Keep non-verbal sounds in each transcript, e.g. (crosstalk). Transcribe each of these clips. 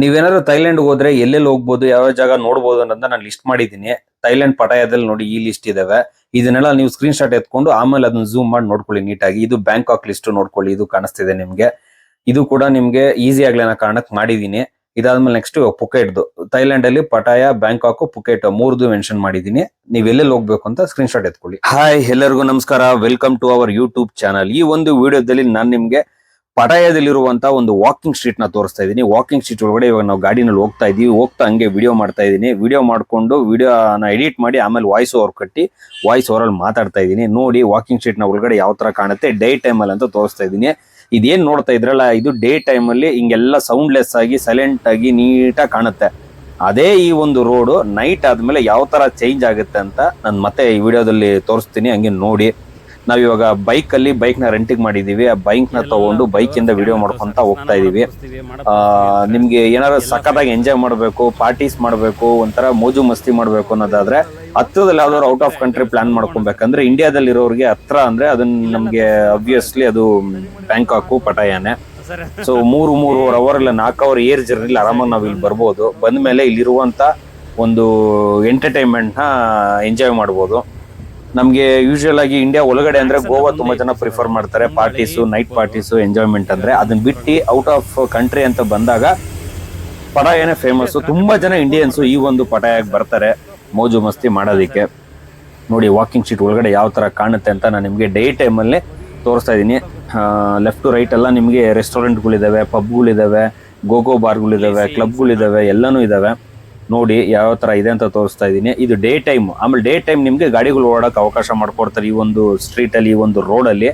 ನೀವೇನಾದ್ರು ಥೈಲ್ಯಾಂಡ್ ಹೋದ್ರೆ ಎಲ್ಲೆಲ್ಲಿ ಹೋಗ್ಬೋದು ಯಾವ ಯಾವ ಜಾಗ ನೋಡ್ಬೋದು ಅನ್ನೋದನ್ನ ನಾನು ಲಿಸ್ಟ್ ಮಾಡಿದ್ದೀನಿ. ಥೈಲ್ಯಾಂಡ್ ಪಟಾಯದಲ್ಲಿ ನೋಡಿ ಈ ಲಿಸ್ಟ್ ಇದಾವೆ. ಇದನ್ನೆಲ್ಲ ನೀವು ಸ್ಕ್ರೀನ್ ಶಾಟ್ ಎತ್ಕೊಂಡು ಆಮೇಲೆ ಅದನ್ನ ಝೂಮ್ ಮಾಡಿ ನೋಡ್ಕೊಳ್ಳಿ ನೀಟಾಗಿ. ಇದು ಬ್ಯಾಂಕಾಕ್ ಲಿಸ್ಟ್ ನೋಡ್ಕೊಳ್ಳಿ, ಇದು ಕಾಣಿಸ್ತಿದೆ ನಿಮ್ಗೆ. ಇದು ಕೂಡ ನಿಮ್ಗೆ ಈಸಿ ಆಗ್ಲಿ ಕಾರಣಕ್ಕೆ ಮಾಡಿದೀನಿ ಇದಾದ್ಮೇಲೆ ನೆಕ್ಸ್ಟ್ ಪುಕೆಟ್ದು ಥೈಲ್ಯಾಂಡ್ ಅಲ್ಲಿ ಪಟಾಯ ಬ್ಯಾಂಕಾಕ್ ಪುಕೆಟ್ ಮೂರ್ದು ಮೆನ್ಷನ್ ಮಾಡಿದೀನಿ ನೀವ್ ಎಲ್ಲೆಲ್ಲಿ ಹೋಗ್ಬೇಕು ಅಂತ ಸ್ಕ್ರೀನ್ ಶಾಟ್ ಎತ್ಕೊಳ್ಳಿ. ಹಾಯ್ ಎಲ್ಲರಿಗೂ ನಮಸ್ಕಾರ. Welcome to our YouTube channel ಈ ಒಂದು ವಿಡಿಯೋದಲ್ಲಿ ನಾನು ನಿಮ್ಗೆ ಪಟಾಯದಲ್ಲಿರುವಂತ ಒಂದು ವಾಕಿಂಗ್ ಸ್ಟ್ರೀಟ್ನ ತೋರಿಸ್ತಾ ಇದ್ದೀನಿ ವಾಕಿಂಗ್ ಸ್ಟ್ರೀಟ್ ಒಳಗಡೆ ಇವಾಗ ನಾವು ಗಾಡಿನಲ್ಲಿ ಹೋಗ್ತಾ ಇದೀವಿ. ಹೋಗ್ತಾ ಹಂಗೆ ವಿಡಿಯೋ ಮಾಡ್ತಾ ಇದ್ದೀನಿ ವಿಡಿಯೋ ಮಾಡ್ಕೊಂಡು ವಿಡಿಯೋನ ಎಡಿಟ್ ಮಾಡಿ ಆಮೇಲೆ ವಾಯ್ಸ್ ಓವರ್ ಕಟ್ಟಿ ವಾಯ್ಸ್ ಓವರ್ ಅಲ್ಲಿ ಮಾತಾಡ್ತಾ ಇದ್ದೀನಿ ನೋಡಿ ವಾಕಿಂಗ್ ಸ್ಟ್ರೀಟ್ನ ಒಳಗಡೆ ಯಾವ ತರ ಕಾಣುತ್ತೆ. ಡೇ ಟೈಮ್ ಅಲ್ಲಿ ಅಂತ ತೋರಿಸ್ತಾ ಇದ್ದೀನಿ ಇದೇನ್ ನೋಡ್ತಾ ಇದ್ರಲ್ಲ, ಇದು ಡೇ ಟೈಮ್ ಅಲ್ಲಿ ಹಿಂಗೆಲ್ಲ ಸೌಂಡ್ಲೆಸ್ ಆಗಿ ಸೈಲೆಂಟ್ ಆಗಿ ನೀಟಾಗಿ ಕಾಣುತ್ತೆ. ಅದೇ ಈ ಒಂದು ರೋಡು ನೈಟ್ ಆದ್ಮೇಲೆ ಯಾವ ತರ ಚೇಂಜ್ ಆಗುತ್ತೆ ಅಂತ ನಾನು ಮತ್ತೆ ಈ ವಿಡಿಯೋದಲ್ಲಿ ತೋರಿಸ್ತೀನಿ. ಹಂಗೆ ನೋಡಿ. ನಾವ್ ಇವಾಗ ಬೈಕ್ ಅಲ್ಲಿ ಬೈಕ್ನ ರೆಂಟಿಗೆ ಮಾಡಿದೀವಿ ಆ ಬೈಕ್ನ ತಗೊಂಡು ಬೈಕ್ ಇಂದ ವಿಡಿಯೋ ಮಾಡ್ಕೊಂತ ಹೋಗ್ತಾ ಇದೀವಿ. ನಿಮ್ಗೆ ಏನಾದ್ರು ಸಖತ್ತಾಗಿ ಎಂಜಾಯ್ ಮಾಡ್ಬೇಕು ಪಾರ್ಟೀಸ್ ಮಾಡ್ಬೇಕು ಒಂಥರ ಮೋಜು ಮಸ್ತಿ ಮಾಡ್ಬೇಕು ಅನ್ನೋದಾದ್ರೆ ಹತ್ರದಲ್ಲಿ ಯಾವ್ದಾದ್ರು ಔಟ್ ಆಫ್ ಕಂಟ್ರಿ ಪ್ಲಾನ್ ಮಾಡ್ಕೊಬೇಕಂದ್ರೆ ಇಂಡಿಯಾದಲ್ಲಿ ಇರೋರಿಗೆ ಹತ್ರ ಅಂದ್ರೆ ಅದನ್ನ ನಮ್ಗೆ ಅಬ್ವಿಯಸ್ಲಿ ಅದು ಬ್ಯಾಂಕಾಕು ಪಟಾಯಾನೆ. ಸೊ ಮೂರು ಮೂರುವರೆ ಅವರ್ ಇಲ್ಲ ನಾಲ್ಕು ಅವರ್ ಏರ್ ಜರ್ನಿಲಿ ಆರಾಮಾಗಿ ನಾವು ಇಲ್ಲಿ ಬರ್ಬೋದು. ಬಂದ್ಮೇಲೆ ಇಲ್ಲಿರುವಂತ ಒಂದು ಎಂಟರ್ಟೈನ್ಮೆಂಟ್ನ ಎಂಜಾಯ್ ಮಾಡ್ಬೋದು. ನಮ್ಗೆ ಯೂಶುವಲ್ ಆಗಿ ಇಂಡಿಯಾ ಒಳಗಡೆ ಅಂದ್ರೆ ಗೋವಾ ತುಂಬಾ ಜನ ಪ್ರಿಫರ್ ಮಾಡ್ತಾರೆ ಪಾರ್ಟೀಸು ನೈಟ್ ಪಾರ್ಟೀಸು ಎಂಜಾಯ್ಮೆಂಟ್ ಅಂದ್ರೆ ಅದನ್ನ ಬಿಟ್ಟು ಔಟ್ ಆಫ್ ಕಂಟ್ರಿ ಅಂತ ಬಂದಾಗ ಪಟಾಯನೇ ಫೇಮಸ್ ತುಂಬಾ ಜನ ಇಂಡಿಯನ್ಸ್ ಈ ಒಂದು ಪಟಾಯಕ್ಕೆ ಬರ್ತಾರೆ ಮೋಜು ಮಸ್ತಿ ಮಾಡೋದಿಕ್ಕೆ. ನೋಡಿ ವಾಕಿಂಗ್ ಶೀಟ್ ಒಳಗಡೆ ಯಾವ ತರ ಕಾಣುತ್ತೆ ಅಂತ ನಾನು ನಿಮಗೆ ಡೇ ಟೈಮಲ್ಲಿ ತೋರಿಸ್ತಾ ಇದ್ದೀನಿ ಲೆಫ್ಟ್ ಟು ರೈಟ್ ಎಲ್ಲ ನಿಮಗೆ ರೆಸ್ಟೋರೆಂಟ್ಗಳಿದಾವೆ ಪಬ್ಗಳಿದಾವೆ ಗೋಗೋ ಬಾರ್ಗಳಿದಾವೆ ಕ್ಲಬ್ಗಳಿದಾವೆ ಎಲ್ಲನೂ ಇದಾವೆ. ನೋಡಿ ಯಾವ ತರ ಇದೆ ಅಂತ ತೋರಿಸ್ತಾ ಇದ್ದೀನಿ. ಇದು ಡೇ ಟೈಮ್ ಆಮೇಲೆ ಡೇ ಟೈಮ್ ನಿಮ್ಗೆ ಗಾಡಿಗಳು ಓಡಾಡಕ್ಕೆ ಅವಕಾಶ ಮಾಡ್ಕೊಡ್ತಾರೆ ಈ ಒಂದು ಸ್ಟ್ರೀಟ್ ಅಲ್ಲಿ ಈ ಒಂದು ರೋಡ್ ಅಲ್ಲಿ.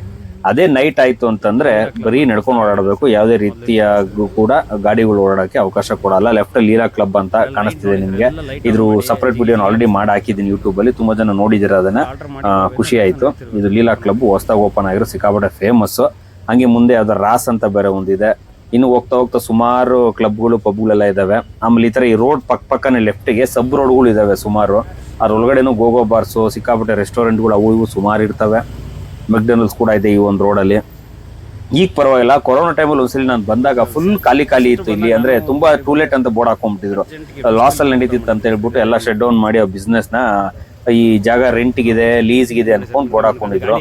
ಅದೇ ನೈಟ್ ಆಯ್ತು ಅಂತಂದ್ರೆ ಬರೀ ನಡ್ಕೊಂಡು ಓಡಾಡಬೇಕು. ಯಾವುದೇ ರೀತಿಯಾಗೂ ಕೂಡ ಗಾಡಿಗಳು ಓಡಾಡಕ್ಕೆ ಅವಕಾಶ ಕೊಡಲ್ಲ. ಲೆಫ್ಟ್ ಲೀಲಾ ಕ್ಲಬ್ ಅಂತ ಕಾಣಿಸ್ತಿದೆ ನಿಮಗೆ. ಇದ್ರ ಸಪರೇಟ್ ವಿಡಿಯೋ ಆಲ್ರೆಡಿ ಮಾಡಿ ಹಾಕಿದ್ದೀನಿ ಯೂಟ್ಯೂಬ್ ಅಲ್ಲಿ. ತುಂಬಾ ಜನ ನೋಡಿದಿರ ಅದನ್ನ. ಖುಷಿ ಆಯ್ತು. ಇದು ಲೀಲಾ ಕ್ಲಬ್ ಹೊಸದಾಗಿ ಓಪನ್ ಆಗಿರೋ ಸಿಕ್ಕಾಪಟ್ಟೆ ಫೇಮಸ್ ಹಂಗೆ ಮುಂದೆ ಯಾವ್ದೋ ರಾಸ್ ಅಂತ ಬೇರೆ ಒಂದಿದೆ. ಇನ್ನು ಹೋಗ್ತಾ ಹೋಗ್ತಾ ಸುಮಾರು ಕ್ಲಬ್ಗಳು ಪಬ್ಗಳೆಲ್ಲ ಇದಾವೆ. ಆಮೇಲೆ ಈ ತರ ಈ ರೋಡ್ ಪಕ್ಕ ಪಕ್ಕನೇ ಲೆಫ್ಟ್ಗೆ ಸಬ್ ರೋಡ್ಗಳು ಇದಾವೆ ಸುಮಾರು. ಅದ್ರ ಒಳಗಡೆನೂ ಗೋಗೋ ಬಾರ್ಸು ಸಿಕ್ಕಾಪಟ್ಟೆ ರೆಸ್ಟೋರೆಂಟ್ಗಳು ಅವು ಇವು ಸುಮಾರು ಇರ್ತವೆ. ಮೆಕ್ಡೊನಲ್ಡ್ಸ್ ಕೂಡ ಇದೆ ಈ ಒಂದು ರೋಡಲ್ಲಿ ಈಗ ಪರವಾಗಿಲ್ಲ, ಕೊರೋನಾ ಟೈಮಲ್ಲಿ ಒಂದ್ಸಲಿ ನಾನು ಬಂದಾಗ ಫುಲ್ ಖಾಲಿ ಖಾಲಿ ಇತ್ತು ಇಲ್ಲಿ. ಅಂದ್ರೆ ತುಂಬಾ ಟೂಲೆಟ್ ಅಂತ ಬೋರ್ಡ್ ಹಾಕೊಂಡ್ಬಿಟ್ಟಿದ್ರು. ಲಾಸ್ ಅಲ್ಲಿ ನಡೀತಿತ್ತು ಅಂತ ಹೇಳ್ಬಿಟ್ಟು ಎಲ್ಲ ಶಟ್ ಡೌನ್ ಮಾಡಿ ಆ ಬಿಸ್ನೆಸ್ನ ಈ ಜಾಗ ರೆಂಟ್ಗಿದೆ ಲೀಸ್ಗಿದೆ ಅನ್ಕೊಂಡು ಬೋರ್ಡ್ ಹಾಕೊಂಡಿದ್ರು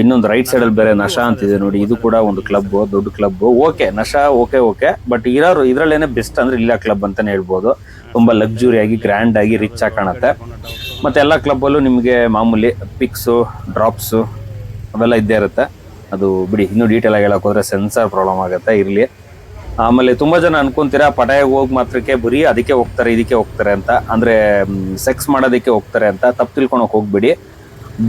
ಇನ್ನೊಂದು ರೈಟ್ ಸೈಡ್ ಅಲ್ಲಿ ಬೇರೆ ನಶಾ ಅಂತಿದೆ ನೋಡಿ ಇದು ಕೂಡ ಒಂದು ಕ್ಲಬ್ ದೊಡ್ಡ ಕ್ಲಬ್ ಓಕೆ ನಶಾ ಓಕೆ ಓಕೆ ಬಟ್ ಇರೋರು ಇದ್ರಲ್ಲೇನೆ ಬೆಸ್ಟ್ ಅಂದ್ರೆ ಇಲ್ಲ ಕ್ಲಬ್ ಅಂತಾನೆ ಹೇಳ್ಬೋದು. ತುಂಬಾ ಲಕ್ಸುರಿ ಆಗಿ ಗ್ರ್ಯಾಂಡ್ ಆಗಿ ರಿಚ್ ಆಗಿ ಕಾಣುತ್ತೆ. ಮತ್ತೆ ಎಲ್ಲ ಕ್ಲಬ್ ಅಲ್ಲೂ ನಿಮಗೆ ಮಾಮೂಲಿ ಪಿಕ್ಸು ಡ್ರಾಪ್ಸು ಅವೆಲ್ಲ ಇದ್ದೇ ಇರುತ್ತೆ. ಅದು ಬಿಡಿ ಇನ್ನೂ ಡೀಟೇಲ್ ಆಗಿ ಹೇಳಕ್ ಹೋದ್ರೆ ಸೆನ್ಸರ್ ಪ್ರಾಬ್ಲಮ್ ಆಗುತ್ತೆ ಇರ್ಲಿ. ಆಮೇಲೆ ತುಂಬಾ ಜನ ಅನ್ಕೊಂತೀರಾ ಪಟಾಯ ಹೋಗಿ ಮಾತ್ರಕ್ಕೆ ಬರೀ ಅದಕ್ಕೆ ಹೋಗ್ತಾರೆ, ಇದಕ್ಕೆ ಹೋಗ್ತಾರೆ ಅಂತ. ಅಂದ್ರೆ ಸೆಕ್ಸ್ ಮಾಡೋದಕ್ಕೆ ಹೋಗ್ತಾರೆ ಅಂತ. ತಪ್ಪು ತಿಳ್ಕೊಳಕ್ ಹೋಗ್ಬೇಡಿ.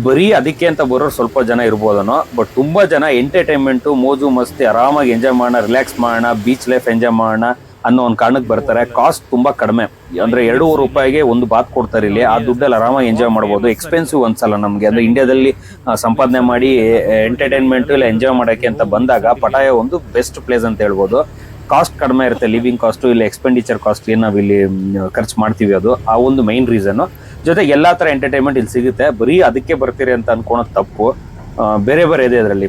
ಬರೀ ಅದಕ್ಕೆ ಅಂತ ಬರೋರು ಸ್ವಲ್ಪ ಜನ ಇರ್ಬೋದನೋ ಬಟ್ ತುಂಬಾ ಜನ ಎಂಟರ್ಟೈನ್ಮೆಂಟ್ ಮೋಜು, ಮಸ್ತಿ, ಆರಾಮಾಗಿ ಎಂಜಾಯ್ ಮಾಡೋಣ ರಿಲ್ಯಾಕ್ಸ್ ಮಾಡೋಣ ಬೀಚ್ ಲೈಫ್ ಎಂಜಾಯ್ ಮಾಡೋಣ ಅನ್ನೋ ಒಂದು ಕಾರಣಕ್ಕೆ ಬರ್ತಾರೆ. ಕಾಸ್ಟ್ ತುಂಬಾ ಕಡಿಮೆ. ಅಂದ್ರೆ ಎರಡೂವರೆ ರೂಪಾಯಿಗೆ ಒಂದು ಬಾತ್ ಕೊಡ್ತಾರೆ ಇಲ್ಲಿ. ಆ ದುಡ್ಡಲ್ಲಿ ಆರಾಮಾಗಿ ಎಂಜಾಯ್ ಮಾಡ್ಬೋದು. ಎಕ್ಸ್ಪೆನ್ಸಿವ್ ಅನ್ಸಲ್ಲ ನಮಗೆ. ಅಂದ್ರೆ ಇಂಡಿಯಾದಲ್ಲಿ ಸಂಪಾದನೆ ಮಾಡಿ ಎಂಟರ್ಟೈನ್ಮೆಂಟ್ ಇಲ್ಲ ಎಂಜಾಯ್ ಮಾಡೋಕೆ ಅಂತ ಬಂದಾಗ, ಪಟಾಯ ಒಂದು ಬೆಸ್ಟ್ ಪ್ಲೇಸ್ ಅಂತ ಹೇಳ್ಬೋದು. ಕಾಸ್ಟ್ ಕಡಿಮೆ ಇರುತ್ತೆ ಲಿವಿಂಗ್ ಕಾಸ್ಟ್ ಇಲ್ಲ ಎಕ್ಸ್ಪೆಂಡಿಚರ್ ಕಾಸ್ಟ್ ಏನು ನಾವು ಇಲ್ಲಿ ಖರ್ಚು ಮಾಡ್ತೀವಿ ಅದು, ಆ ಒಂದು ಮೈನ್ ರೀಸನ್ ಜೊತೆಗೆ ಎಲ್ಲಾ ತರ ಎಂಟರ್ಟೈನ್ಮೆಂಟ್ ಇಲ್ಲಿ ಸಿಗುತ್ತೆ. ಬರೀ ಅದಕ್ಕೆ ಬರ್ತೀರಿ ಅಂತ ಅನ್ಕೊಳೋದು ತಪ್ಪು. ಬೇರೆ ಬೇರೆ ಇದೆ ಅದರಲ್ಲಿ.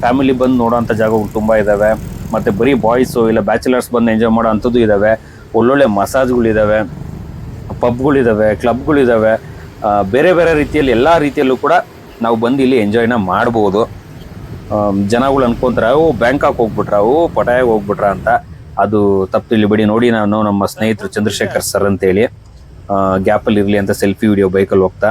ಫ್ಯಾಮಿಲಿ ಬಂದು ನೋಡೋಂಥ ಜಾಗಗಳು ತುಂಬಾ ಇದಾವೆ. ಮತ್ತೆ ಬರೀ ಬಾಯ್ಸು ಇಲ್ಲ ಬ್ಯಾಚುಲರ್ಸ್ ಬಂದು ಎಂಜಾಯ್ ಮಾಡೋ ಅಂಥದ್ದು ಇದಾವೆ. ಒಳ್ಳೊಳ್ಳೆ ಮಸಾಜ್ಗಳಿದ್ದಾವೆ ಪಬ್ಗಳಿದಾವೆ ಕ್ಲಬ್ಗಳಿದ್ದಾವೆ ಬೇರೆ ಬೇರೆ ರೀತಿಯಲ್ಲಿ ಎಲ್ಲ ರೀತಿಯಲ್ಲೂ ಕೂಡ ನಾವು ಬಂದು ಇಲ್ಲಿ ಎಂಜಾಯ್ನ ಮಾಡ್ಬೋದು. ಜನಗಳು ಅನ್ಕೊಂತಾರೆ, ಓ, ಬ್ಯಾಂಕಾಕ್ ಹೋಗ್ಬಿಟ್ರ, ಓ, ಪಟಾಯಾಗ ಹೋಗ್ಬಿಟ್ರ ಅಂತ. ಅದು ತಪ್ಪು ಬಿಡಿ, ನೋಡಿ ನಾನು ನಮ್ಮ ಸ್ನೇಹಿತರು ಚಂದ್ರಶೇಖರ್ ಸರ್ ಅಂತೇಳಿ. ಗ್ಯಾಪಲ್ಲಿ ಇರಲಿ ಅಂತ ಸೆಲ್ಫಿ ವಿಡಿಯೋ ಬೈಕಲ್ಲಿ ಹೋಗ್ತಾ.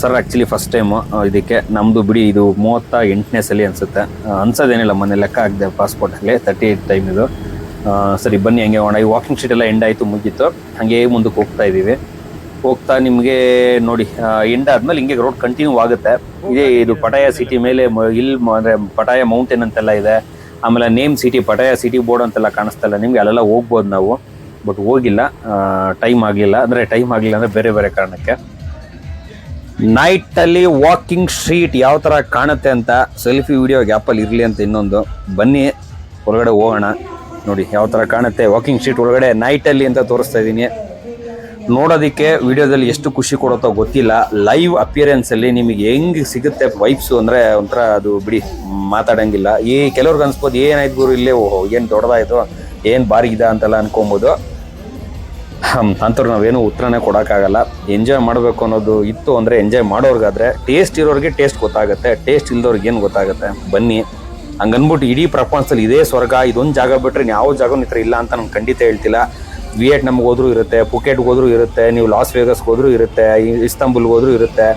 ಸರ್ ಆ್ಯಕ್ಚುಲಿ ಫಸ್ಟ್ ಟೈಮು ಇದಕ್ಕೆ. ನಮ್ಮದು ಬಿಡಿ, ಇದು ಮೂವತ್ತ ಎಂಟನೇ ಸಲ ಅನಿಸುತ್ತೆ. ಅನ್ಸೋದೇನಿಲ್ಲ, ಮೊನ್ನೆ ಲೆಕ್ಕ ಆಗಿದೆ ಪಾಸ್ಪೋರ್ಟಲ್ಲಿ ತರ್ಟಿ ಏಯ್ಟ್ ಟೈಮ್ ಇದು ಸರಿ, ಬನ್ನಿ, ಹಂಗೆ ಹೋಗೋಣ. ಈ ವಾಕಿಂಗ್ ಶೀಟ್ ಎಲ್ಲ ಎಂಡ್ ಆಯಿತು, ಮುಗೀತು. ಹಾಗೆ ಮುಂದಕ್ಕೆ ಹೋಗ್ತಾ ಇದ್ದೀವಿ. ಹೋಗ್ತಾ ನಿಮಗೆ ನೋಡಿ ಎಂಡ್ ಆದ್ಮೇಲೆ ಹಿಂಗೆ ರೋಡ್ ಕಂಟಿನ್ಯೂ ಆಗುತ್ತೆ. ಇದೇ ಇದು ಪಟಾಯ ಸಿಟಿ ಮೇಲೆ ಇಲ್ ಅಂದ್ರೆ ಪಟಾಯ ಮೌಂಟೇನ್ ಅಂತೆಲ್ಲ ಇದೆ. ಆಮೇಲೆ name city Pattaya city board ಅಂತೆಲ್ಲ ಕಾಣಿಸ್ತಾ ಇಲ್ಲ. ನಿಮ್ಗೆ ಅಲ್ಲೆಲ್ಲ ಹೋಗ್ಬೋದು ನಾವು. ಬಟ್ ಹೋಗಿಲ್ಲ. ಟೈಮ್ ಆಗಲಿಲ್ಲ ಅಂದ್ರೆ ಟೈಮ್ ಆಗಲಿಲ್ಲ ಅಂದ್ರೆ ಬೇರೆ ಬೇರೆ ಕಾರಣಕ್ಕೆ. ನೈಟ್ ಅಲ್ಲಿ ವಾಕಿಂಗ್ ಸ್ಟ್ರೀಟ್ ಯಾವ ತರ ಕಾಣುತ್ತೆ ಅಂತ ಸೆಲ್ಫಿ ವಿಡಿಯೋ ಗ್ಯಾಪಲ್ಲಿ ಇರಲಿ ಅಂತ ಇನ್ನೊಂದು. ಬನ್ನಿ, ಹೊರಗಡೆ ಹೋಗೋಣ. ನೋಡಿ, ಯಾವ ತರ ಕಾಣುತ್ತೆ ವಾಕಿಂಗ್ ಸ್ಟ್ರೀಟ್ ಒಳಗಡೆ ಅಲ್ಲಿ ಅಂತ ತೋರಿಸ್ತಾ ಇದ್ದೀನಿ. ನೋಡೋದಕ್ಕೆ ವಿಡಿಯೋದಲ್ಲಿ ಎಷ್ಟು ಖುಷಿ ಕೊಡುತ್ತೋ ಗೊತ್ತಿಲ್ಲ. ಲೈವ್ ಅಪಿಯರೆನ್ಸ್ ಅಲ್ಲಿ ನಿಮಗೆ ಹೆಂಗ್ ಸಿಗುತ್ತೆ ವೈಬ್ಸ್ ಅಂದ್ರೆ ಒಂಥರ ಅದು ಬಿಡಿ ಮಾತಾಡಂಗಿಲ್ಲ. ಈ ಕೆಲವ್ರಿಗೆ ಅನ್ಸ್ಬೋದು ಏನಾಯ್ತು ಗುರು ಇಲ್ಲೇ, ಓಹೋ, ಏನು ದೊಡ್ಡದಾಯ್ತು, ಏನು ಬಾರಿಗಿದ ಅಂತೆಲ್ಲ ಅನ್ಕೊಬೋದು. ಅಂತವ್ರು ನಾವೇನು ಉತ್ತರನೇ ಕೊಡೋಕ್ಕಾಗಲ್ಲ. ಎಂಜಾಯ್ ಮಾಡಬೇಕು ಅನ್ನೋದು ಇತ್ತು ಅಂದರೆ ಎಂಜಾಯ್ ಮಾಡೋರ್ಗಾದ್ರೆ ಟೇಸ್ಟ್ ಇರೋರಿಗೆ ಟೇಸ್ಟ್ ಗೊತ್ತಾಗುತ್ತೆ. ಟೇಸ್ಟ್ ಇಲ್ದವ್ರಿಗೆ ಏನು ಗೊತ್ತಾಗುತ್ತೆ? ಬನ್ನಿ. ಹಂಗನ್ಬಿಟ್ಟು ಇಡೀ ಪ್ರಪಂಚದಲ್ಲಿ ಇದೇ ಸ್ವರ್ಗ, ಇದೊಂದು ಜಾಗ ಬಿಟ್ರೆ ಯಾವ ಜಾಗ ಥರ ಇಲ್ಲ ಅಂತ ನಾನು ಖಂಡಿತ ಹೇಳ್ತಿಲ್ಲ. ವಿಯೆಟ್ನಾಮ್ಗೆ ಹೋದ್ರೂ ಇರುತ್ತೆ, ಪುಕೆಟ್ಗೆ ಹೋದ್ರೂ ಇರುತ್ತೆ, ನೀವು ಲಾಸ್ ವೇಗಸ್ಗೆ ಹೋದ್ರೂ ಇರುತ್ತೆ ಇಸ್ತಾಂಬುಲ್ಗೆ ಹೋದ್ರೂ ಇರುತ್ತೆ.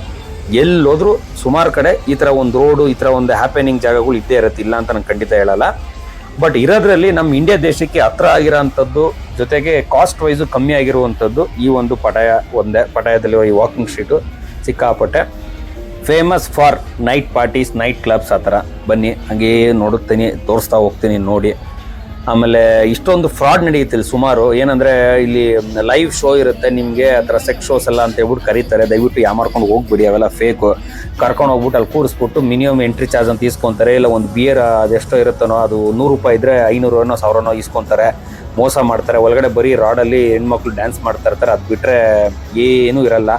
ಎಲ್ಲೋದ್ರೂ ಸುಮಾರು ಕಡೆ ಈ ಥರ ಒಂದು ರೋಡು, ಈ ಥರ ಒಂದು ಹ್ಯಾಪನಿಂಗ್ ಜಾಗಗಳು ಇದ್ದೇ ಇರುತ್ತೆ. ಇಲ್ಲ ಅಂತ ನಾನು ಖಂಡಿತ ಹೇಳಲ್ಲ. ಬಟ್ ಇರೋದ್ರಲ್ಲಿ ನಮ್ಮ ಇಂಡಿಯಾ ದೇಶಕ್ಕೆ ಹತ್ರ ಆಗಿರೋಂಥದ್ದು, ಜೊತೆಗೆ ಕಾಸ್ಟ್ ವೈಸು ಕಮ್ಮಿ ಆಗಿರುವಂಥದ್ದು ಈ ಒಂದು ಪಟಾಯ ಒಂದೇ ಪಟಾಯದಲ್ಲಿರುವ ಈ ವಾಕಿಂಗ್ ಸ್ಟ್ರೀಟು ಸಿಕ್ಕಾಪಟ್ಟೆ. Famous for night parties night clubs ಆ ಥರ. ಬನ್ನಿ, ಹಂಗೇ ನೋಡುತ್ತೀನಿ, ತೋರಿಸ್ತಾ ಹೋಗ್ತೀನಿ ನೋಡಿ. ಆಮೇಲೆ ಇಷ್ಟೊಂದು ಫ್ರಾಡ್ ನಡೆಯುತ್ತೆ ಇಲ್ಲಿ ಸುಮಾರು. ಏನಂದ್ರೆ ಇಲ್ಲಿ ಲೈವ್ ಶೋ ಇರುತ್ತೆ, ನಿಮಗೆ ಥರ ಸೆಕ್ಸ್ ಶೋಸ್ ಎಲ್ಲ ಅಂತ ಹೇಳ್ಬಿಟ್ಟು ಕರೀತಾರೆ. ದಯವಿಟ್ಟು ಯಾಮಾರ್ಕೊಂಡು ಹೋಗ್ಬಿಡಿ, ಅವೆಲ್ಲ ಫೇಕು ಕರ್ಕೊಂಡು ಹೋಗ್ಬಿಟ್ಟು ಅಲ್ಲಿ ಕೂರಿಸ್ಬಿಟ್ಟು ಮಿನಿಮಮ್ ಎಂಟ್ರಿ ಚಾರ್ಜ್ ಅಂತ ಇಸ್ಕೊಂತಾರೆ. ಇಲ್ಲ ಒಂದು ಬಿಯರ್ ಅದೆಷ್ಟೋ ಇರುತ್ತನೋ, ಅದು ನೂರು ರೂಪಾಯಿ ಇದ್ರೆ ಐನೂರನೋ, ಸಾವಿರನೋ ಇಸ್ಕೊಂತಾರೆ. ಮೋಸ ಮಾಡ್ತಾರೆ. ಒಳಗಡೆ ಬರೀ ರಾಡಲ್ಲಿ ಹೆಣ್ಮಕ್ಳು ಡ್ಯಾನ್ಸ್ ಮಾಡ್ತಾ ಇರ್ತಾರೆ. ಅದು ಬಿಟ್ಟರೆ ಏನೂ ಇರಲ್ಲ.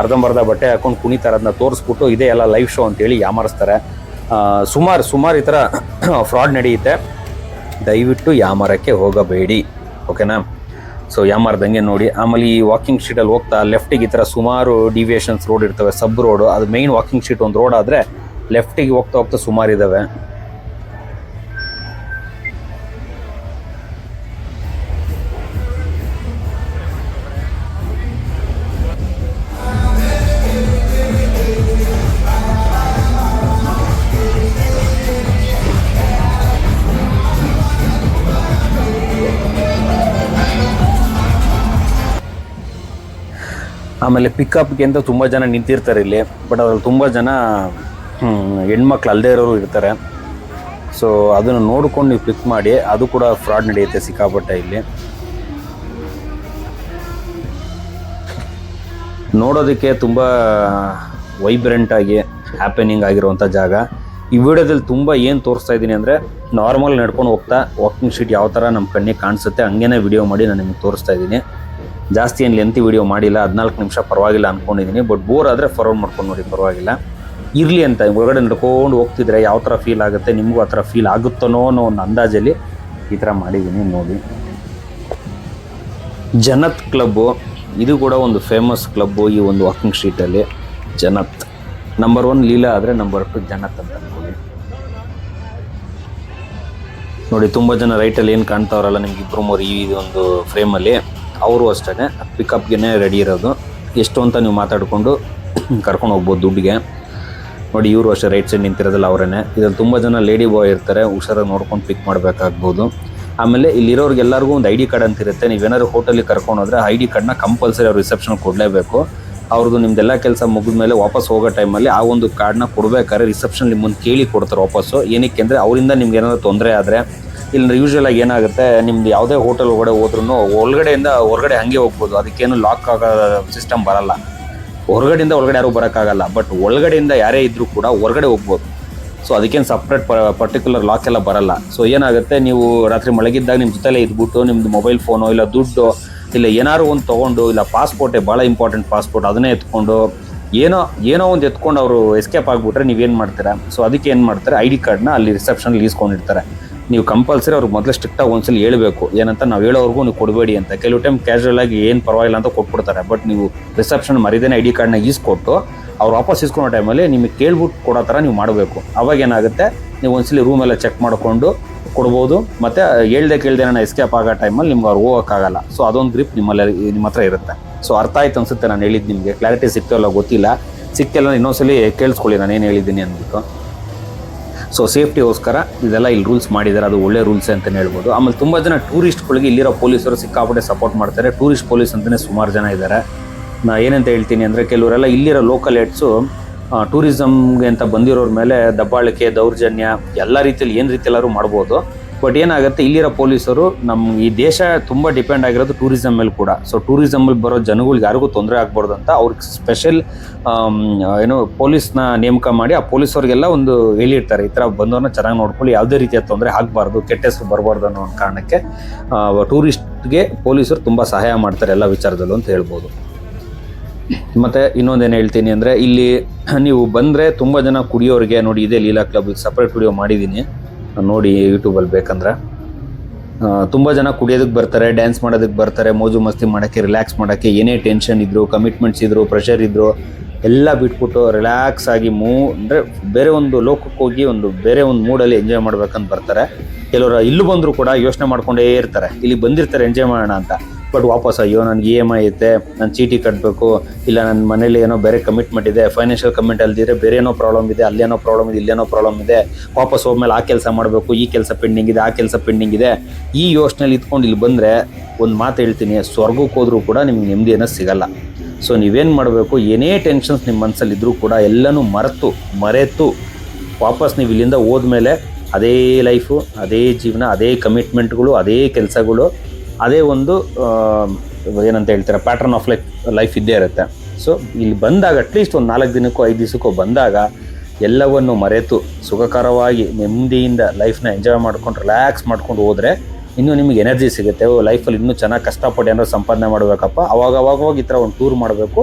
ಅರ್ಧಂಬರ್ಧ ಬಟ್ಟೆ ಹಾಕೊಂಡು ಕುಣಿತಾರೆ. ಅದನ್ನ ತೋರಿಸ್ಬಿಟ್ಟು ಇದೇ ಎಲ್ಲ ಲೈವ್ ಶೋ ಅಂತೇಳಿ ಯಾಮಾರಿಸ್ತಾರೆ. ಸುಮಾರು ಸುಮಾರು ಈ ಥರ (coughs) ಫ್ರಾಡ್ ನಡೆಯುತ್ತೆ. ದಯವಿಟ್ಟು ಯಾಮರಕ್ಕೆ ಹೋಗಬೇಡಿ ಓಕೆನಾ ಸೊ ಯಾಮಾರ್ದಂಗೆ ನೋಡಿ, ಆಮೇಲೆ ಈ ವಾಕಿಂಗ್ ಶೀಟಲ್ಲಿ ಹೋಗ್ತಾ ಲೆಫ್ಟಿಗೆ ಈ ಥರ ಸುಮಾರು ಡಿವಿಯೇಷನ್ಸ್ ರೋಡ್ ಇರ್ತವೆ ಸಬ್ ರೋಡು ಅದು ಮೈನ್ ವಾಕಿಂಗ್ ಶೀಟ್ ಒಂದು ರೋಡ್ ಆದರೆ ಲೆಫ್ಟಿಗೆ ಹೋಗ್ತಾ ಹೋಗ್ತಾ ಸುಮಾರು ಇದ್ದಾವೆ ಆಮೇಲೆ ಪಿಕಪ್ಗೆ ಅಂತ ತುಂಬ ಜನ ನಿಂತಿರ್ತಾರೆ ಇಲ್ಲಿ ಬಟ್ ಅದ್ರಲ್ಲಿ ತುಂಬ ಜನ ಹೆಣ್ಮಕ್ಳು ಅಲ್ಲದೆ ಇರೋರು ಇರ್ತಾರೆ. ಸೊ ಅದನ್ನು ನೋಡ್ಕೊಂಡು ನೀವು ಪಿಕ್ ಮಾಡಿ, ಅದು ಕೂಡ ಫ್ರಾಡ್ ನಡೆಯುತ್ತೆ ಸಿಕ್ಕಾಪಟ್ಟೆ ಇಲ್ಲಿ. ನೋಡೋದಕ್ಕೆ ತುಂಬ ವೈಬ್ರೆಂಟಾಗಿ ಹ್ಯಾಪನಿಂಗ್ ಆಗಿರುವಂಥ ಜಾಗ. ಈ ವಿಡಿಯೋದಲ್ಲಿ ತುಂಬ ಏನು ತೋರಿಸ್ತಾ ಇದ್ದೀನಿ ಅಂದರೆ ನಾರ್ಮಲ್ ನಡ್ಕೊಂಡು ಹೋಗ್ತಾ ವಾಕಿಂಗ್ ಶೀಟ್ ಯಾವ ಥರ ನಮ್ಮ ಕಣ್ಣಿಗೆ ಕಾಣಿಸುತ್ತೆ, ಹಂಗೇನೆ ವಿಡಿಯೋ ಮಾಡಿ ನಾನು ನಿಮಗೆ ತೋರಿಸ್ತಾ ಇದ್ದೀನಿ. ಜಾಸ್ತಿ ಏನು ಲೆಂತಿ ವಿಡಿಯೋ ಮಾಡಿಲ್ಲ, ಹದಿನಾಲ್ಕು ನಿಮಿಷ ಪರವಾಗಿಲ್ಲ ಅಂದ್ಕೊಂಡಿದ್ದೀನಿ ಬಟ್ ಬೋರ್ ಆದರೆ ಫಾರ್ವರ್ಡ್ ಮಾಡ್ಕೊಂಡು ನೋಡಿ ಪರವಾಗಿಲ್ಲ. ಇರಲಿ ಅಂತ, ಒಳಗಡೆ ನಡ್ಕೊಂಡು ಹೋಗ್ತಿದ್ರೆ ಯಾವ ಥರ ಫೀಲ್ ಆಗುತ್ತೆ, ನಿಮಗೂ ಆ ಥರ ಫೀಲ್ ಆಗುತ್ತನೋ ಅನ್ನೋ ಒಂದು ಅಂದಾಜಲ್ಲಿ ಈ ಥರ ಮಾಡಿದ್ದೀನಿ ನೋಡಿ. ಜನತ್ ಕ್ಲಬ್ಬು ಇದು ಕೂಡ ಒಂದು ಫೇಮಸ್ ಕ್ಲಬ್ಬು ಈ ಒಂದು ವಾಕಿಂಗ್ ಸ್ಟ್ರೀಟಲ್ಲಿ ಜನತ್. ನಂಬರ್ ಒನ್ ಲೀಲಾ ಆದರೆ ನಂಬರ್ ಟು ಜನತ್ ಅಂತ ಅನ್ಕೊಳ್ಳಿ. ನೋಡಿ, ತುಂಬ ಜನ ರೈಟಲ್ಲಿ ಏನು ಕಾಣ್ತಾವ್ರಲ್ಲ ನಿಮ್ಗೆ ಇಬ್ಬರು ಮೂರು ಈ ಒಂದು ಫ್ರೇಮಲ್ಲಿ ಅವರು ಅಷ್ಟೇ ಪಿಕಪ್ಗೆ ರೆಡಿ ಇರೋದು. ಎಷ್ಟು ಅಂತ ನೀವು ಮಾತಾಡಿಕೊಂಡು ಕರ್ಕೊಂಡು ಹೋಗ್ಬೋದು ದುಡ್ಡಿಗೆ. ನೋಡಿ, ಇವರು ಅಷ್ಟೇ ರೈಟ್ ಸೈಡ್ ನಿಂತಿರೋದಿಲ್ಲ ಅವರೇ ಇದ್ರಲ್ಲಿ ತುಂಬ ಜನ ಲೇಡಿ ಬಾಯ್ ಇರ್ತಾರೆ, ಹುಷಾರಾಗಿ ನೋಡ್ಕೊಂಡು ಪಿಕ್ ಮಾಡಬೇಕಾಗ್ಬೋದು. ಆಮೇಲೆ ಇಲ್ಲಿರೋರ್ಗೆ ಎಲ್ಲರಿಗೂ ಒಂದು ಐ ಡಿ ಕಾರ್ಡ್ ಅಂತ ಇರುತ್ತೆ. ನೀವೇನಾದ್ರು ಹೋಟೆಲಿಗೆ ಕರ್ಕೊಂಡು ಹೋದರೆ ಐ ಡಿ ಕಾರ್ಡ್ನ ಕಂಪಲ್ಸರಿ ಅವ್ರು ರಿಸೆಪ್ಷನ್ ಕೊಡಲೇಬೇಕು. ಅವ್ರದ್ದು ನಿಮ್ದೆಲ್ಲ ಕೆಲಸ ಮುಗಿದ ಮೇಲೆ ವಾಪಸ್ ಹೋಗೋ ಟೈಮಲ್ಲಿ ಆ ಒಂದು ಕಾರ್ಡ್ನ ಕೊಡಬೇಕಾದ್ರೆ ರಿಸೆಪ್ಷನ್ ನಿಮ್ಮನ್ನು ಕೇಳಿ ಕೊಡ್ತಾರೆ ವಾಪಸ್ಸು. ಏನಕ್ಕೆ ಅಂದರೆ ಅವರಿಂದ ನಿಮ್ಗೆ ಏನಾದರೂ ತೊಂದರೆ ಆದರೆ ಇಲ್ಲಿ ಯೂಶಲ್ ಆಗಿ ಏನಾಗುತ್ತೆ, ನಿಮ್ದು ಯಾವುದೇ ಹೋಟೆಲ್ ಒಳಗಡೆ ಹೋದ್ರೂ ಒಳಗಡೆಯಿಂದ ಹೊರಗಡೆ ಹಂಗೆ ಹೋಗ್ಬೋದು. ಅದಕ್ಕೇನು ಲಾಕ್ ಆಗೋ ಸಿಸ್ಟಮ್ ಬರಲ್ಲ. ಹೊರಗಡೆಯಿಂದ ಒಳಗಡೆ ಯಾರು ಬರೋಕ್ಕಾಗಲ್ಲ. ಬಟ್ ಒಳಗಡೆಯಿಂದ ಯಾರೇ ಇದ್ರೂ ಕೂಡ ಹೊರಗಡೆ ಹೋಗ್ಬೋದು. ಸೊ ಅದಕ್ಕೇನು ಸಪ್ರೇಟ್ ಪರ್ಟಿಕ್ಯುಲರ್ ಲಾಕ್ ಎಲ್ಲ ಬರಲ್ಲ. ಸೊ ಏನಾಗುತ್ತೆ, ನೀವು ರಾತ್ರಿ ಮಲಗಿದ್ದಾಗ ನಿಮ್ಮ ಜೊತೆಲೇ ಇದ್ಬಿಟ್ಟು ನಿಮ್ಮದು ಮೊಬೈಲ್ ಫೋನು ಇಲ್ಲ ದುಡ್ಡು, ಇಲ್ಲ ಏನಾದ್ರು ಒಂದು ತೊಗೊಂಡು, ಇಲ್ಲ ಪಾಸ್ಪೋರ್ಟೇ ಭಾಳ ಇಂಪಾರ್ಟೆಂಟ್ ಪಾಸ್ಪೋರ್ಟ್ ಅದನ್ನೇ ಎತ್ಕೊಂಡು, ಏನೋ ಏನೋ ಒಂದು ಎತ್ಕೊಂಡು ಅವರು ಎಸ್ಕೇಪ್ ಆಗಿಬಿಟ್ರೆ ನೀವೇನು ಮಾಡ್ತೀರಾ? ಸೊ ಅದಕ್ಕೆ ಏನು ಮಾಡ್ತಾರೆ ಐ ಡಿ ಕಾರ್ಡ್ನ ಅಲ್ಲಿ ರಿಸೆಪ್ಷನಲ್ಲಿ ಇಸ್ಕೊಂಡಿರ್ತಾರೆ. ನೀವು ಕಂಪಲ್ಸರಿ ಅವ್ರಿಗೆ ಮೊದಲು ಸ್ಟ್ರಿಕ್ಟಾಗಿ ಒಂದ್ಸಲ ಹೇಳಬೇಕು. ಏನಂತ ನಾವು ಹೇಳೋವರೆಗೂ ನೀವು ಕೊಡಬೇಡಿ ಅಂತ. ಕೆಲವು ಟೈಮ್ ಕ್ಯಾಶುವಲ್ ಆಗಿ ಏನು ಪರವಾಗಿಲ್ಲ ಅಂತ ಕೊಟ್ಬಿಡ್ತಾರೆ. ಬಟ್ ನೀವು ರಿಸೆಪ್ಷನ್ ಮರಿದೇನೆ ಐ ಡಿ ಕಾರ್ಡ್ನ ಈಸ್ಕೊಟ್ಟು ಅವ್ರು ವಾಪಸ್ ಇಸ್ಕೊಳೋ ಟೈಮಲ್ಲಿ ನಿಮಗೆ ಕೇಳ್ಬಿಟ್ಟು ಕೊಡೋ ಥರ ನೀವು ಮಾಡಬೇಕು. ಅವಾಗ ಏನಾಗುತ್ತೆ? ನೀವು ಒಂದ್ಸಲಿ ರೂಮ್ ಎಲ್ಲ ಚೆಕ್ ಮಾಡಿಕೊಂಡು ಕೊಡ್ಬೋದು. ಮತ್ತು ಹೇಳ್ದೆ ಕೇಳ್ದೆ ನಾನು ಎಸ್ಕೇಪ್ ಆಗೋ ಟೈಮಲ್ಲಿ ನಿಮ್ಗೆ ಅವ್ರು ಹೋಗೋಕ್ಕಾಗಲ್ಲ. ಸೊ ಅದೊಂದು ಗ್ರಿಪ್ ನಿಮ್ಮಲ್ಲಿ, ನಿಮ್ಮ ಹತ್ರ ಇರುತ್ತೆ. ಸೊ ಅರ್ಥ ಆಯ್ತು ಅನ್ಸುತ್ತೆ, ನಾನು ಹೇಳಿದ್ದು ನಿಮಗೆ. ಕ್ಲಾರಿಟಿ ಸಿಕ್ತಲ್ಲ ಗೊತ್ತಿಲ್ಲ. ಸಿಕ್ಕೆಲ್ಲ ಇನ್ನೊಂದ್ಸಲಿ ಕೇಳಿಸ್ಕೊಳ್ಳಿ ನಾನು ಏನು ಹೇಳಿದ್ದೀನಿ ಅಂದ್ಬಿಟ್ಟು. ಸೊ ಸೇಫ್ಟಿಗೋಸ್ಕರ ಇದೆಲ್ಲ ಇಲ್ಲಿ ರೂಲ್ಸ್ ಮಾಡಿದ್ದಾರೆ. ಅದು ಒಳ್ಳೆ ರೂಲ್ಸ್ ಅಂತಲೇ ಹೇಳ್ಬೋದು. ಆಮೇಲೆ ತುಂಬ ಜನ ಟೂರಿಸ್ಟ್ಗಳಿಗೆ ಇಲ್ಲಿರೋ ಪೊಲೀಸರು ಸಿಕ್ಕಾಪಟ್ಟೆ ಸಪೋರ್ಟ್ ಮಾಡ್ತಾರೆ. ಟೂರಿಸ್ಟ್ ಪೊಲೀಸ್ ಅಂತಲೇ ಸುಮಾರು ಜನ ಇದ್ದಾರೆ. ನಾ ಏನಂತ ಹೇಳ್ತೀನಿ ಅಂದರೆ ಕೆಲವರೆಲ್ಲ ಇಲ್ಲಿರೋ ಲೋಕಲ್ ಏಡ್ಸು ಟೂರಿಸಮ್ಗೆ ಅಂತ ಬಂದಿರೋರ ಮೇಲೆ ದಬ್ಬಾಳಿಕೆ, ದೌರ್ಜನ್ಯ, ಎಲ್ಲ ರೀತಿಯಲ್ಲಿ ಏನು ರೀತಿಯಲ್ಲಾದ್ರು ಮಾಡ್ಬೋದು. ಬಟ್ ಏನಾಗುತ್ತೆ, ಇಲ್ಲಿರೋ ಪೊಲೀಸರು ನಮ್ಮ ಈ ದೇಶ ತುಂಬ ಡಿಪೆಂಡ್ ಆಗಿರೋದು ಟೂರಿಸಮ್ ಮೇಲೆ ಕೂಡ. ಸೊ ಟೂರಿಸಮಲ್ಲಿ ಬರೋ ಜನಗಳಿಗೆ ಯಾರಿಗೂ ತೊಂದರೆ ಆಗ್ಬಾರ್ದು ಅಂತ ಅವ್ರಿಗೆ ಸ್ಪೆಷಲ್ ಏನು ಪೊಲೀಸ್ನ ನೇಮಕ ಮಾಡಿ ಆ ಪೊಲೀಸವ್ರಿಗೆಲ್ಲ ಒಂದು ಹೇಳಿರ್ತಾರೆ. ಈ ಥರ ಬಂದವ್ರನ್ನ ಚೆನ್ನಾಗಿ ನೋಡ್ಕೊಳ್ಳಿ, ಯಾವುದೇ ರೀತಿಯ ತೊಂದರೆ ಆಗಬಾರ್ದು, ಕೆಟ್ಟ ಹೆಸರು ಬರಬಾರ್ದು ಅನ್ನೋ ಒಂದು ಕಾರಣಕ್ಕೆ ಟೂರಿಸ್ಟ್ಗೆ ಪೊಲೀಸರು ತುಂಬ ಸಹಾಯ ಮಾಡ್ತಾರೆ ಎಲ್ಲ ವಿಚಾರದಲ್ಲೂ ಅಂತ ಹೇಳ್ಬೋದು. ಮತ್ತೆ ಇನ್ನೊಂದೇನು ಹೇಳ್ತೀನಿ ಅಂದರೆ, ಇಲ್ಲಿ ನೀವು ಬಂದರೆ ತುಂಬ ಜನ ಕುಡಿಯೋರಿಗೆ ನೋಡಿ, ಇದೇ ಲೀಲಾ ಕ್ಲಬ್ ಸಪ್ರೇಟ್ ವಿಡಿಯೋ ಮಾಡಿದ್ದೀನಿ. ನೋಡಿ ಯೂಟ್ಯೂಬಲ್ಲಿ ಬೇಕಂದ್ರೆ. ತುಂಬ ಜನ ಕುಡಿಯೋದಕ್ಕೆ ಬರ್ತಾರೆ ಡ್ಯಾನ್ಸ್ ಮಾಡೋದಕ್ಕೆ ಬರ್ತಾರೆ, ಮೋಜು ಮಸ್ತಿ ಮಾಡೋಕ್ಕೆ ರಿಲ್ಯಾಕ್ಸ್ ಮಾಡೋಕ್ಕೆ, ಏನೇ ಟೆನ್ಷನ್ ಇದ್ರು ಕಮಿಟ್ಮೆಂಟ್ಸ್ ಇದ್ರು ಪ್ರೆಷರ್ ಇದ್ರು, ಎಲ್ಲ ಬಿಟ್ಬಿಟ್ಟು ರಿಲ್ಯಾಕ್ಸ್ ಆಗಿ ಮೂ, ಅಂದರೆ ಬೇರೆ ಒಂದು ಲೋಕಕ್ಕೆ ಹೋಗಿ ಒಂದು ಬೇರೆ ಒಂದು ಮೂಡಲ್ಲಿ ಎಂಜಾಯ್ ಮಾಡ್ಬೇಕಂತ ಬರ್ತಾರೆ. ಕೆಲವರು ಇಲ್ಲೂ ಬಂದರೂ ಕೂಡ ಯೋಚನೆ ಮಾಡ್ಕೊಂಡೇ ಇರ್ತಾರೆ. ಇಲ್ಲಿ ಬಂದಿರ್ತಾರೆ ಎಂಜಾಯ್ ಮಾಡೋಣ ಅಂತ. ಬಟ್ ವಾಪಸ್ ಅಯ್ಯೋ, ನನಗೆ ಇ ಎಂ ಐ ಐತೆ, ನಾನು ಚೀಟಿ ಕಟ್ಟಬೇಕು ಇಲ್ಲ ನನ್ನ ಮನೇಲಿ ಏನೋ ಬೇರೆ ಕಮಿಟ್ಮೆಂಟ್ ಇದೆ ಫೈನಾನ್ಷಿಯಲ್ ಕಮಿಟ್ ಅಲ್ದಿದ್ರೆ ಬೇರೆ ಏನೋ ಪ್ರಾಬ್ಲಮ್ ಇದೆ ಅಲ್ಲೇನೋ ಪ್ರಾಬ್ಲಮ್ ಇದೆ ಇಲ್ಲೇನೋ ಪ್ರಾಬ್ಲಮ್ ಇದೆ, ವಾಪಸ್ ಹೋದ್ಮೇಲೆ ಆ ಕೆಲಸ ಮಾಡಬೇಕು, ಈ ಕೆಲಸ ಪೆಂಡಿಂಗ್ ಇದೆ, ಆ ಕೆಲಸ ಪೆಂಡಿಂಗ್ ಇದೆ. ಈ ಯೋಚನೆಲಿ ಇದ್ಕೊಂಡು ಇಲ್ಲಿ ಬಂದರೆ ಒಂದು ಮಾತು ಹೇಳ್ತೀನಿ, ಸ್ವರ್ಗಕ್ಕೆ ಹೋದರೂ ಕೂಡ ನಿಮ್ಗೆ ನೆಮ್ಮದಿ ಏನೋ ಸಿಗಲ್ಲ. ಸೊ ನೀವೇನು ಮಾಡಬೇಕು, ಏನೇ ಟೆನ್ಷನ್ಸ್ ನಿಮ್ಮ ಮನಸ್ಸಲ್ಲಿ ಇದ್ರೂ ಕೂಡ ಎಲ್ಲನೂ ಮರೆತು ಮರೆತು ವಾಪಸ್ ನೀವು ಇಲ್ಲಿಂದ ಹೋದ್ಮೇಲೆ ಅದೇ ಲೈಫು ಅದೇ ಜೀವನ, ಅದೇ ಕಮಿಟ್ಮೆಂಟ್ಗಳು ಅದೇ ಕೆಲಸಗಳು ಅದೇ ಒಂದು ಏನಂತ ಹೇಳ್ತಾರೆ ಪ್ಯಾಟ್ರನ್ ಆಫ್ ಲೈಫ್ ಲೈಫ್ ಇದ್ದೇ ಇರುತ್ತೆ. ಸೊ ಇಲ್ಲಿ ಬಂದಾಗ ಅಟ್ಲೀಸ್ಟ್ ಒಂದು ನಾಲ್ಕು ದಿನಕ್ಕೋ ಐದು ದಿವಸಕ್ಕೋ ಬಂದಾಗ ಎಲ್ಲವನ್ನು ಮರೆತು ಸುಖಕರವಾಗಿ ನೆಮ್ಮದಿಯಿಂದ ಲೈಫ್ನ ಎಂಜಾಯ್ ಮಾಡ್ಕೊಂಡು ರಿಲ್ಯಾಕ್ಸ್ ಮಾಡ್ಕೊಂಡು ಹೋದರೆ ಇನ್ನೂ ನಿಮಗೆ ಎನರ್ಜಿ ಸಿಗುತ್ತೆ. ಲೈಫಲ್ಲಿ ಇನ್ನೂ ಚೆನ್ನಾಗಿ ಕಷ್ಟಪಟ್ಟು ಏನಾದ್ರು ಸಂಪಾದನೆ ಮಾಡಬೇಕಪ್ಪ. ಅವಾಗ ಅವಾಗ ಅವಾಗ ಈ ಥರ ಒಂದು ಟೂರ್ ಮಾಡಬೇಕು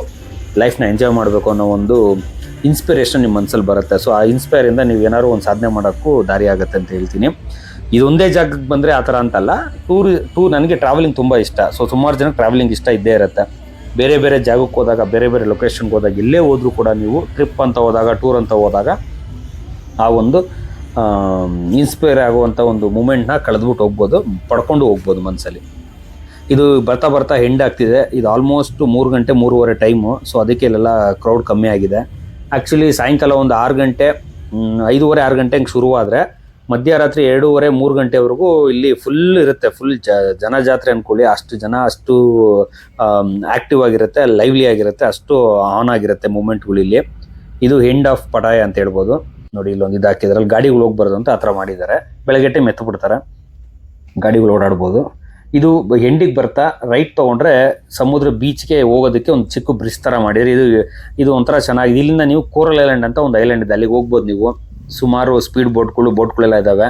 ಲೈಫ್ನ ಎಂಜಾಯ್ ಮಾಡಬೇಕು ಅನ್ನೋ ಒಂದು ಇನ್ಸ್ಪಿರೇಷನ್ ನಿಮ್ಮ ಮನಸ್ಸಲ್ಲಿ ಬರುತ್ತೆ. ಸೊ ಆ ಇನ್ಸ್ಪೈರಿಂದ ನೀವು ಏನಾದ್ರು ಒಂದು ಸಾಧನೆ ಮಾಡೋಕ್ಕೂ ದಾರಿ ಆಗುತ್ತೆ ಅಂತ ಹೇಳ್ತೀನಿ. ಇದೊಂದೇ ಜಾಗಕ್ಕೆ ಬಂದರೆ ಆ ಥರ ಅಂತಲ್ಲ. ಟೂರ್ ಟೂರ್ ನನಗೆ ಟ್ರಾವೆಲಿಂಗ್ ತುಂಬ ಇಷ್ಟ. ಸೊ ಸುಮಾರು ಜನಕ್ಕೆ ಟ್ರಾವೆಲಿಂಗ್ ಇಷ್ಟ ಇದ್ದೇ ಇರುತ್ತೆ. ಬೇರೆ ಬೇರೆ ಜಾಗಕ್ಕೆ ಹೋದಾಗ, ಬೇರೆ ಬೇರೆ ಲೊಕೇಶನ್ಗೆ ಹೋದಾಗ ಎಲ್ಲೇ ಹೋದರೂ ಕೂಡ ನೀವು ಟ್ರಿಪ್ ಅಂತ ಹೋದಾಗ ಟೂರ್ ಅಂತ ಹೋದಾಗ, ಆ ಒಂದು ಇನ್ಸ್ಪೈರ್ ಆಗುವಂಥ ಒಂದು ಮೂಮೆಂಟ್ನ ಕಳೆದ್ಬಿಟ್ಟು ಹೋಗ್ಬೋದು, ಪಡ್ಕೊಂಡು ಹೋಗ್ಬೋದು ಮನಸ್ಸಲ್ಲಿ ಇದು ಬರ್ತಾ ಬರ್ತಾ ಹೆಂಡ್ ಆಗ್ತಿದೆ. ಇದು ಆಲ್ಮೋಸ್ಟ್ ಮೂರು ಗಂಟೆ, ಮೂರುವರೆ ಟೈಮು ಸೊ ಅದಕ್ಕೆ ಇಲ್ಲೆಲ್ಲ ಕ್ರೌಡ್ ಕಮ್ಮಿ ಆಗಿದೆ. ಆ್ಯಕ್ಚುಲಿ ಸಾಯಂಕಾಲ ಒಂದು ಆರು ಗಂಟೆ ಐದೂವರೆ, ಆರು ಗಂಟೆ ಹಂಗೆ ಶುರುವಾದರೆ ಮಧ್ಯರಾತ್ರಿ ಎರಡೂವರೆ, ಮೂರು ಗಂಟೆವರೆಗೂ ಇಲ್ಲಿ ಫುಲ್ ಇರುತ್ತೆ ಫುಲ್ ಜನ ಜಾತ್ರೆ ಅಂದ್ಕೊಳ್ಳಿ ಅಷ್ಟು ಜನ ಅಷ್ಟು ಆಕ್ಟಿವ್ ಆಗಿರುತ್ತೆ ಲೈವ್ಲಿ ಆಗಿರುತ್ತೆ, ಅಷ್ಟು ಆನ್ ಆಗಿರುತ್ತೆ ಮೂಮೆಂಟ್ಗಳು ಇಲ್ಲಿ. ಇದು ಎಂಡ್ ಆಫ್ ಪಟಾಯ ಅಂತ ಹೇಳ್ಬೋದು. ನೋಡಿ, ಇಲ್ಲೊಂದು ಇದು ಹಾಕಿದ್ರಲ್ಲಿ ಗಾಡಿಗಳು ಹೋಗ್ಬಾರ್ದು ಅಂತ ಆ ಥರ ಮಾಡಿದ್ದಾರೆ. ಬೆಳಗ್ಗೆ ಟೈಮ್ ಗಾಡಿಗಳು ಓಡಾಡ್ಬೋದು. ಇದು ಎಂಡಿಗೆ ಬರ್ತಾ ರೈಟ್ ತೊಗೊಂಡ್ರೆ ಸಮುದ್ರ ಬೀಚ್ಗೆ ಹೋಗೋದಕ್ಕೆ ಒಂದು ಚಿಕ್ಕ ಬ್ರಿಡ್ಜ್ ಥರ ಮಾಡಿದ್ರೆ ಇದು ಇದು ಒಂಥರ ಚೆನ್ನಾಗಿದೆ ಇಲ್ಲಿಂದ ನೀವು ಕೋರಲ್ ಐಲ್ಯಾಂಡ್ ಅಂತ ಒಂದು ಐಲ್ಯಾಂಡ್ ಇದೆ. ಅಲ್ಲಿಗೆ ಹೋಗ್ಬೋದು ನೀವು. ಸುಮಾರು ಸ್ಪೀಡ್ ಬೋಟ್ಗಳು ಬೋಟ್ಗಳೆಲ್ಲ ಇದ್ದಾವೆ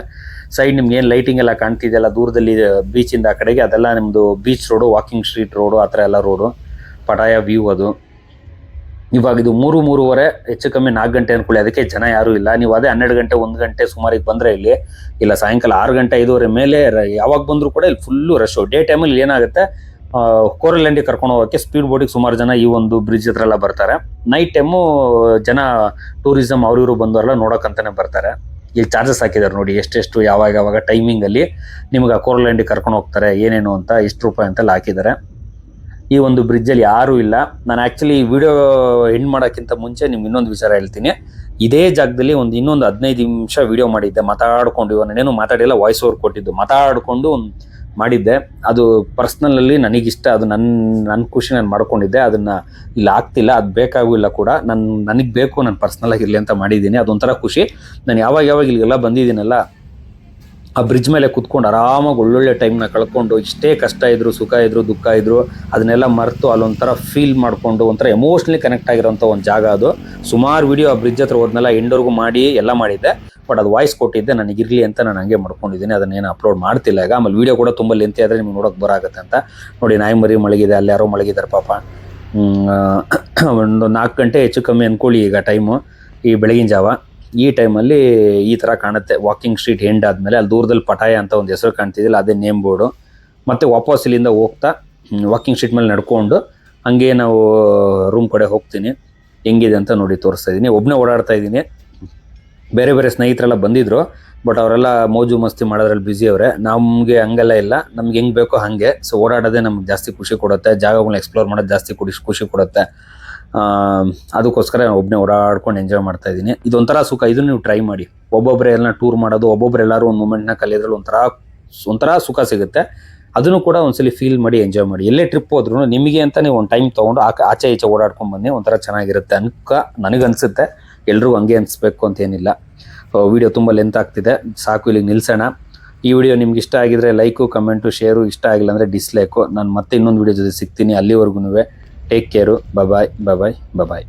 ಸೈಡ್ ನಿಮ್ಗೆ ಏನು ಲೈಟಿಂಗ್ ಎಲ್ಲ ಕಾಣ್ತಿದೆಯಲ್ಲ ದೂರದಲ್ಲಿ ಬೀಚಿಂದ ಆ ಕಡೆಗೆ, ಅದೆಲ್ಲ ನಿಮ್ಮದು beach road walking street road ಆ ಥರ ಎಲ್ಲ ರೋಡು ಪಟಾಯ ವ್ಯೂ ಅದು. ಇವಾಗ ಇದು ಮೂರು, ಮೂರುವರೆ, ಹೆಚ್ಚು ಕಮ್ಮಿ ನಾಲ್ಕು ಗಂಟೆ ಅನ್ಕೊಳ್ಳಿ. ಅದಕ್ಕೆ ಜನ ಯಾರೂ ಇಲ್ಲ. ನೀವು ಅದೇ ಹನ್ನೆರಡು ಗಂಟೆ, ಒಂದು ಗಂಟೆ ಸುಮಾರಿಗೆ ಬಂದರೆ ಇಲ್ಲಿ, ಇಲ್ಲ ಸಾಯಂಕಾಲ ಆರು ಗಂಟೆ ಐದುವರೆ ಮೇಲೆ ಯಾವಾಗ ಬಂದರೂ ಕೂಡ ಇಲ್ಲಿ ಫುಲ್ಲು ರಶ್ ಡೇ ಟೈಮಲ್ಲಿ ಏನಾಗುತ್ತೆ? ಕೋರಲ್ಯಾಂಡಿಗೆ ಕರ್ಕೊಂಡು ಹೋಗೋಕ್ಕೆ ಸ್ಪೀಡ್ ಬೋಟಿಗೆ ಸುಮಾರು ಜನ ಈ ಒಂದು ಬ್ರಿಡ್ಜ್ ಹತ್ರ ಎಲ್ಲ ಬರ್ತಾರೆ. ನೈಟ್ ಟೈಮು ಜನ ಟೂರಿಸಮ್ ಅವ್ರು ಇವರು ಬಂದವರೆಲ್ಲ ನೋಡೋಕ್ಕಂತಾನೆ ಬರ್ತಾರೆ. ಇಲ್ಲಿ ಚಾರ್ಜಸ್ ಹಾಕಿದ್ದಾರೆ ನೋಡಿ, ಎಷ್ಟೆಷ್ಟು, ಯಾವಾಗ ಯಾವಾಗ ಟೈಮಿಂಗಲ್ಲಿ ನಿಮ್ಗೆ ಆ ಕೋರಲ್ಯಾಂಡಿಗೆ ಕರ್ಕೊಂಡು ಹೋಗ್ತಾರೆ, ಏನೇನು ಅಂತ, ಎಷ್ಟು ರೂಪಾಯಿ ಅಂತೆಲ್ಲ ಹಾಕಿದ್ದಾರೆ ಈ ಒಂದು ಬ್ರಿಡ್ಜಲ್ಲಿ ಯಾರೂ ಇಲ್ಲ. ನಾನು ಆ್ಯಕ್ಚುಲಿ ಈ ವಿಡಿಯೋ ಎಂಡ್ ಮಾಡೋಕ್ಕಿಂತ ಮುಂಚೆ ನಿಮ್ಗೆ ಇನ್ನೊಂದು ವಿಚಾರ ಹೇಳ್ತೀನಿ. ಇದೇ ಜಾಗದಲ್ಲಿ ಒಂದು ಇನ್ನೊಂದು ಹದಿನೈದು ನಿಮಿಷ ವಿಡಿಯೋ ಮಾಡಿದ್ದೆ, ಮಾತಾಡ್ಕೊಂಡು ನಾನೇನು ಮಾತಾಡಿಲ್ಲ ವಾಯ್ಸ್ ಓವರ್ ಕೊಟ್ಟಿದ್ದು. ಮಾತಾಡಿಕೊಂಡು ಒಂದು ಮಾಡಿದ್ದೆ. ಅದು ಪರ್ಸ್ನಲಲ್ಲಿ ನನಗಿಷ್ಟ, ಅದು ನನ್ನ ನನ್ನ ಖುಷಿ ನಾನು ಮಾಡ್ಕೊಂಡಿದ್ದೆ. ಅದನ್ನ ಇಲ್ಲಿ ಆಗ್ತಿಲ್ಲ, ಅದು ಬೇಕಾಗಿಲ್ಲ ಕೂಡ. ನಾನು, ನನಗೆ ಬೇಕು, ನಾನು ಪರ್ಸ್ನಲಾಗಿ ಇರಲಿ ಅಂತ ಮಾಡಿದ್ದೀನಿ. ಅದೊಂಥರ ಖುಷಿ. ನಾನು ಯಾವಾಗ ಯಾವಾಗ ಇಲ್ಲಿಗೆಲ್ಲ ಬಂದಿದ್ದೀನಲ್ಲ, ಆ ಬ್ರಿಡ್ಜ್ ಮೇಲೆ ಕುತ್ಕೊಂಡು ಆರಾಮಾಗಿ ಒಳ್ಳೊಳ್ಳೆ ಟೈಮ್ನ ಕಳ್ಕೊಂಡು ಇಷ್ಟೇ ಕಷ್ಟ ಇದ್ರು, ಸುಖ ಇದ್ರು, ದುಃಖ ಇದ್ರು, ಅದನ್ನೆಲ್ಲ ಮರೆತು ಅಲ್ಲೊಂಥರ ಫೀಲ್ ಮಾಡಿಕೊಂಡು ಒಂಥರ ಎಮೋಷ್ನಲಿ ಕನೆಕ್ಟ್ ಆಗಿರೋಂಥ ಒಂದು ಜಾಗ ಅದು. ಸುಮಾರು ವಿಡಿಯೋ ಆ ಬ್ರಿಡ್ಜ್ ಹತ್ರ ಹೋದ್ನೆಲ್ಲ ಎಂಡರ್ಗೂ ಮಾಡಿ, ಎಲ್ಲ ಮಾಡಿದ್ದೆ. ಬಟ್ ಅದು ವಾಯ್ಸ್ ಕೊಟ್ಟಿದ್ದೆ ನನಗೆ ಇರಲಿ ಅಂತ ನಾನು ಹಂಗೆ ಮಾಡ್ಕೊಂಡಿದ್ದೀನಿ ಅದನ್ನೇನು ಅಪ್ಲೋಡ್ ಮಾಡ್ತಿಲ್ಲ. ಈಗ ಆಮೇಲೆ ವೀಡಿಯೋ ಕೂಡ ತುಂಬ ಲೆಂತಿ ಆದರೆ ನಿಮ್ಗೆ ನೋಡೋಕೆ ಬರಾಗುತ್ತೆ ಅಂತ. ನೋಡಿ, ನಾಯಿ ಮರಿ ಮಳಗಿದೆ ಅಲ್ಲಿ ಯಾರೋ ಮಳಗಿದ್ದಾರೆ ಪಾಪ. (clears throat) ಒಂದು ನಾಲ್ಕು ಗಂಟೆ ಹೆಚ್ಚು ಕಮ್ಮಿ ಅಂದ್ಕೊಳ್ಳಿ ಈಗ ಟೈಮು ಈ ಬೆಳಗಿನ ಜಾವ. ಈ ಟೈಮಲ್ಲಿ ಈ ಥರ ಕಾಣುತ್ತೆ. ವಾಕಿಂಗ್ ಸ್ಟ್ರೀಟ್ ಎಂಡ್ ಆದಮೇಲೆ ಅಲ್ಲಿ ದೂರದಲ್ಲಿ ಪಟಾಯ ಅಂತ ಒಂದು ಹೆಸರು ಕಾಣ್ತಿದ್ದಿಲ್ಲ, ಅದೇ ನೇಮ್ ಬೋರ್ಡು ಮತ್ತು ವಾಪಸ್ ಇಲ್ಲಿಂದ ಹೋಗ್ತಾ ವಾಕಿಂಗ್ ಸ್ಟ್ರೀಟ್ ಮೇಲೆ ನಡ್ಕೊಂಡು ಹಂಗೆ ನಾವು ರೂಮ್ ಕಡೆ ಹೋಗ್ತೀನಿ. ಹೆಂಗಿದೆ ಅಂತ ನೋಡಿ ತೋರಿಸ್ತಾ ಇದ್ದೀನಿ. ಒಬ್ಬನೇ ಓಡಾಡ್ತಾ ಇದ್ದೀನಿ. ಬೇರೆ ಬೇರೆ ಸ್ನೇಹಿತರೆಲ್ಲ ಬಂದಿದ್ರು ಬಟ್ ಅವರೆಲ್ಲ ಮೋಜು ಮಸ್ತಿ ಮಾಡೋದ್ರಲ್ಲಿ ಬ್ಯುಸಿ ಅವರೇ. ನಮಗೆ ಹಂಗೆಲ್ಲ ಇಲ್ಲ. ನಮ್ಗೆ ಹೆಂಗೆ ಬೇಕೋ ಹಾಗೆ. ಸೊ ಓಡಾಡೋದೇ ನಮ್ಗೆ ಜಾಸ್ತಿ ಖುಷಿ ಕೊಡುತ್ತೆ. ಜಾಗಗಳನ್ನ ಎಕ್ಸ್ಪ್ಲೋರ್ ಮಾಡೋದು ಜಾಸ್ತಿ ಖುಷಿ ಖುಷಿ ಕೊಡುತ್ತೆ. ಅದಕ್ಕೋಸ್ಕರ ನಾನು ಒಬ್ಬನೇ ಓಡಾಡ್ಕೊಂಡು ಎಂಜಾಯ್ ಮಾಡ್ತಾ ಇದ್ದೀನಿ. ಇದೊಂಥರ ಸುಖ. ಇದನ್ನು ನೀವು ಟ್ರೈ ಮಾಡಿ. ಒಬ್ಬೊಬ್ಬರೇ ಎಲ್ಲ ಟೂರ್ ಮಾಡೋದು, ಒಬ್ಬೊಬ್ರು ಎಲ್ಲರೂ ಒಂದು ಮೂಮೆಂಟ್ನ ಕಲಿಯೋದ್ರಲ್ಲಿ ಒಂಥರ ಒಂಥರ ಸುಖ ಸಿಗುತ್ತೆ. ಅದನ್ನು ಕೂಡ ಒಂದ್ಸಲಿ ಫೀಲ್ ಮಾಡಿ ಎಂಜಾಯ್ ಮಾಡಿ. ಎಲ್ಲೇ ಟ್ರಿಪ್ ಹೋದ್ರು ನಿಮಗೆ ಅಂತ ನೀವು ಒಂದು ಟೈಮ್ ತೊಗೊಂಡು ಆಚೆ ಈಚೆ ಓಡಾಡ್ಕೊಂಡು ಬನ್ನಿ ಒಂಥರ ಚೆನ್ನಾಗಿರುತ್ತೆ ಅನ್ಕ ನನಗನ್ಸುತ್ತೆ. ಎಲ್ರಿಗೂ ಹಂಗೆ ಅನಿಸ್ಬೇಕು ಅಂತ ಏನಿಲ್ಲ. ವಿಡಿಯೋ ತುಂಬ ಲೆಂತ್ ಆಗ್ತಿದೆ. ಸಾಕು, ಇಲ್ಲಿಗೆ ನಿಲ್ಸೋಣ. ಈ ವಿಡಿಯೋ ನಿಮ್ಗೆ ಇಷ್ಟ ಆಗಿದ್ರೆ ಲೈಕು ಕಮೆಂಟು ಶೇರು ಇಷ್ಟ ಆಗಿಲ್ಲ ಅಂದರೆ ಡಿಸ್ಲೈಕು ನಾನು ಮತ್ತೆ ಇನ್ನೊಂದು ವಿಡಿಯೋ ಜೊತೆ ಸಿಗ್ತೀನಿ ಅಲ್ಲಿವರೆಗೂ take care bye bye bye bye bye bye